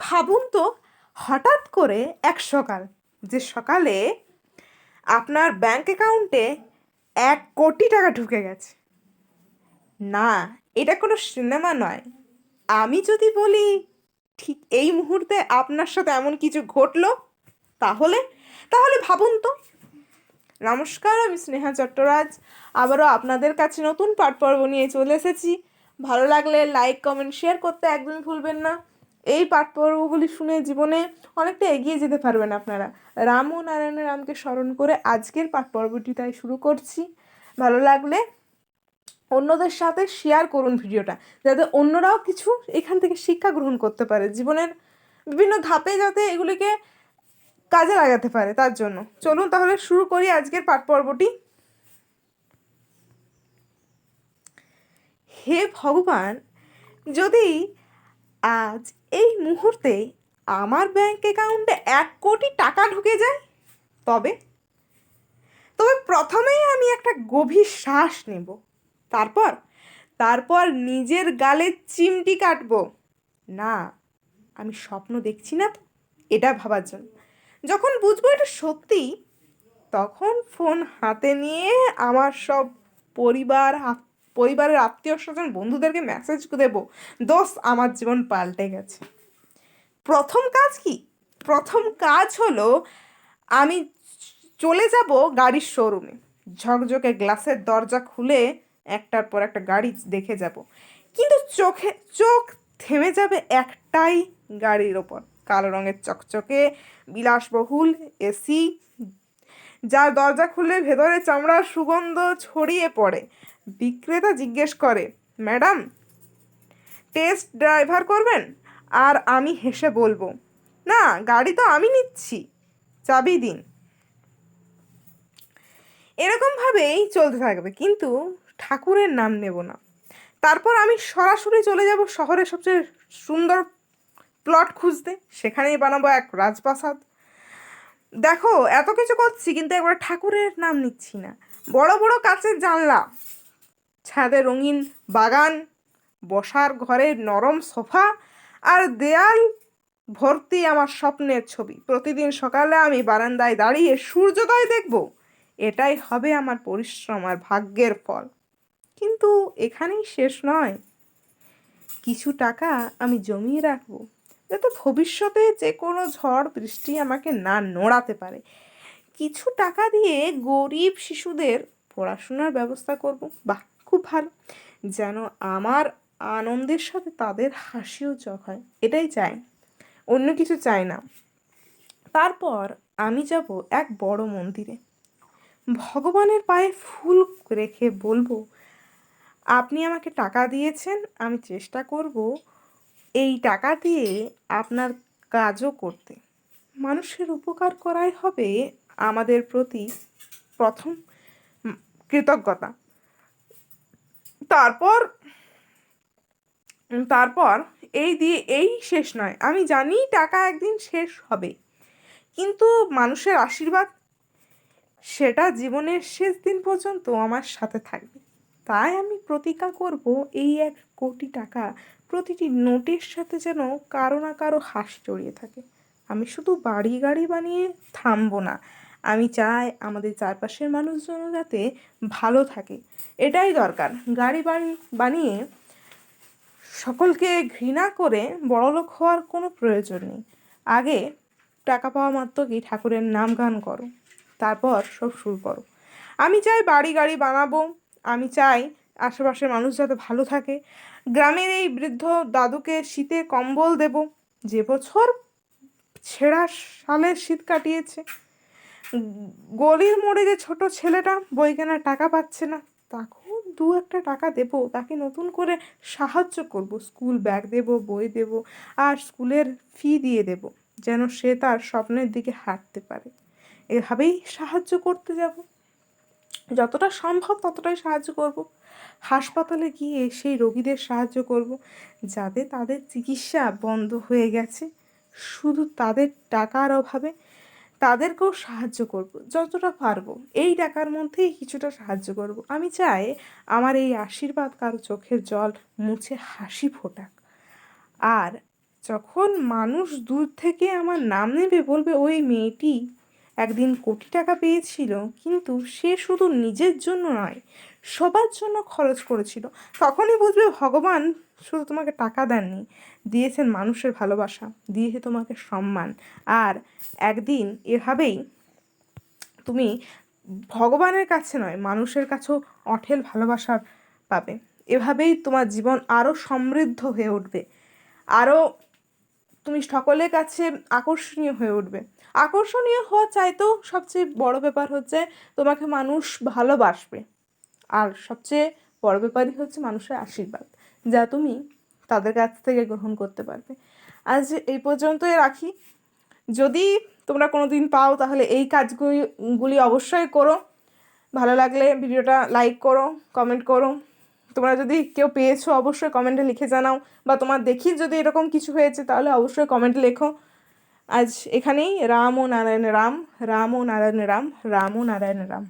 ভাবুন তো, হঠাৎ করে এক সকাল, যে সকালে আপনার ব্যাংক অ্যাকাউন্টে এক কোটি টাকা ঢুকে গেছে। না, এটা কোনো সিনেমা নয়। আমি যদি বলি, ঠিক এই মুহূর্তে আপনার সাথে এমন কিছু ঘটলো? তাহলে তাহলে ভাবুন তো। নমস্কার, আমি স্নেহা চট্টরাজ। আবারও আপনাদের কাছে নতুন পাঠ পর্ব নিয়ে চলে এসেছি। ভালো লাগলে লাইক কমেন্ট শেয়ার করতে একদমই ভুলবেন না। এই পাঠ পর্বগুলি শুনে জীবনে অনেকটা এগিয়ে যেতে পারবেন আপনারা। রাম ও নারায়ণের রামকে স্মরণ করে আজকের পাঠ পর্বটি তাই শুরু করছি। ভালো লাগলে অন্যদের সাথে শেয়ার করুন ভিডিওটা, যাতে অন্যরাও কিছু এখান থেকে শিক্ষা গ্রহণ করতে পারে। জীবনের বিভিন্ন ধাপে যাতে এগুলিকে কাজে লাগাতে পারে তার জন্য। চলুন তাহলে শুরু করি আজকের পাঠ পর্বটি হে ভগবান, যদি আজ এই মুহূর্তে আমার ব্যাংক অ্যাকাউন্টে এক কোটি টাকা ঢুকে যায়। তবে তবে প্রথমেই আমি একটা গভীর শ্বাস নেব। তারপর তারপর নিজের গালে চিমটি কাটব। না, আমি স্বপ্ন দেখছি না তো, এটা ভাবার জন্য। যখন বুঝব এটা সত্যি, তখন ফোন হাতে নিয়ে আমার সব পরিবার পরিবারের আত্মীয় স্বজন বন্ধুদেরকে মেসেজ দেবো। দোষ আমার জীবন পাল্টে গেছে। প্রথম কাজ কি? প্রথম কাজ হলো আমি চলে যাব গাড়ির শোরুমে ঝকঝকে গ্লাসের দরজা খুলে একটার পর একটা গাড়ি দেখে যাব। কিন্তু চোখে, চোখ থেমে যাবে একটাই গাড়ির ওপর। কালো রঙের চকচকে, বিলাসবহুল এসি, যার দরজা খুললে ভেতরে চামড়ার সুগন্ধ ছড়িয়ে পড়ে। বিক্রেতা জিজ্ঞেস করে, ম্যাডাম, টেস্ট ড্রাইভার করবেন? আর আমি হেসে বলব, না, গাড়ি তো আমি নিচ্ছি, চাবি দিন। এরকমভাবেই চলতে থাকবে, কিন্তু ঠাকুরের নাম নেব না। তারপর আমি সরাসরি চলে যাব শহরের সবচেয়ে সুন্দর প্লট খুঁজতে। সেখানেই বানাবো এক রাজপ্রাসাদ। দেখো, এত কিছু করছি, কিন্তু একবার ঠাকুরের নাম নিচ্ছি না। বড় বড় কাচের জানলা। ছাদে রঙিন বাগান, বসার ঘরে নরম সোফা আর দেয়াল ভর্তি আমার স্বপ্নের ছবি। প্রতিদিন সকালে আমি বারান্দায় দাঁড়িয়ে সূর্যোদয় দেখব। এটাই হবে আমার পরিশ্রম আর ভাগ্যের ফল। কিন্তু এখানেই শেষ নয়। কিছু টাকা আমি জমিয়ে রাখব যাতে ভবিষ্যতে যে কোনো ঝড় বৃষ্টি আমাকে না নড়াতে পারে। কিছু টাকা দিয়ে গরিব শিশুদের পড়াশোনার ব্যবস্থা করব। বাহ! খুব ভালো। যেন আমার আনন্দের সাথে তাদের হাসিও যোগ হয়, এটাই চাই। অন্য কিছু চাই না। তারপর আমি যাব এক বড় মন্দিরে। ভগবানের পায়ে ফুল রেখে বলব, আপনি আমাকে টাকা দিয়েছেন, আমি চেষ্টা করব এই টাকা দিয়ে আপনার কাজও করতে। মানুষের উপকার করাই হবে আমাদের প্রতি প্রথম কৃতজ্ঞতা। তারপর তারপর এই দিয়ে এই শেষ নয়। আমি জানি টাকা একদিন শেষ হবে, কিন্তু মানুষের আশীর্বাদ সেটা জীবনের শেষ দিন পর্যন্ত আমার সাথে থাকবে। তাই আমি প্রতিজ্ঞা করব এই এক কোটি টাকা প্রতিটি নোটের সাথে যেন কারও না কারও হাসি জড়িয়ে থাকে। আমি শুধু বাড়ি গাড়ি বানিয়ে থামবো না। আমি চাই আমাদের চারপাশের মানুষজন যাতে ভালো থাকে। এটাই দরকার। গাড়ি বানিয়ে সকলকে ঘৃণা করে বড়লোক হওয়ার কোনো প্রয়োজন নেই। আগে টাকা পাওয়া মাত্র কি ঠাকুরের নাম গান করো, তারপর সব শুরু করো। আমি চাই বাড়ি গাড়ি বানাবো, আমি চাই আশেপাশের মানুষ যাতে ভালো থাকে। গ্রামের এই বৃদ্ধ দাদুকে শীতে কম্বল দেব, যে বছর ছেঁড়া সালের শীত কাটিয়েছে। গলির মোড়ে যে ছোট ছেলেটা বই কেনার টাকা পাচ্ছে না তাকেও দু একটা টাকা দেব, তাকে নতুন করে সাহায্য করব। স্কুল ব্যাগ দেব, বই দেব, আর স্কুলের ফি দিয়ে দেব, যেন সে তার স্বপ্নের দিকে হাঁটতে পারে। এভাবেই সাহায্য করতে যাব। যতটা সম্ভব ততটাই সাহায্য করব। হাসপাতালে গিয়ে সেই রোগীদের সাহায্য করব, যাতে তাদের চিকিৎসা বন্ধ হয়ে গেছে। শুধু তাদের টাকার অভাবে তাদেরকেও সাহায্য করব, যতটা পারব। এই টাকার মধ্যেই কিছুটা সাহায্য করব। আমি চাই আমার এই আশীর্বাদ কারও চোখের জল মুছে হাসি ফোটাক। আর যখন মানুষ দূর থেকে আমার নাম নেবে বলবে, ওই মেয়েটি একদিন কোটি টাকা পেয়েছিল, কিন্তু সে শুধু নিজের জন্য নয়, সবার জন্য খরচ করেছিল। তখনই বুঝবে ভগবান শুধু তোমাকে টাকা দেননি, দিয়েছেন মানুষের ভালোবাসা দিয়েছে তোমাকে সম্মান। আর একদিন এভাবেই তুমি ভগবানের কাছে নয়, মানুষের কাছেও অঠেল ভালোবাসা পাবে। এভাবেই তোমার জীবন আরও সমৃদ্ধ হয়ে উঠবে। আরও তুমি সকলের কাছে আকর্ষণীয় হয়ে উঠবে। আকর্ষণীয় হওয়া চাইতেও সবচেয়ে বড় ব্যাপার হচ্ছে তোমাকে মানুষ ভালোবাসবে। আর সবচেয়ে বড় ব্যাপারই হচ্ছে মানুষের আশীর্বাদ, যা তুমি তাদের কাছ থেকে গ্রহণ করতে পারবে। আজ এই পর্যন্তই রাখি। যদি তোমরা কোনো দিন পাও তাহলে এই কাজগুলি, গুলি অবশ্যই করো। ভালো লাগলে ভিডিওটা লাইক করো কমেন্ট করো। তোমরা যদি কেউ পেয়েছ, অবশ্যই কমেন্টে লিখে জানাও। বা তোমার দেখি যদি এরকম কিছু হয়েছে, তাহলে অবশ্যই কমেন্টে লেখো। আজ এখানেই রাম ও নারায়ণ রাম রাম ও নারায়ণ রাম রাম ও নারায়ণ রাম।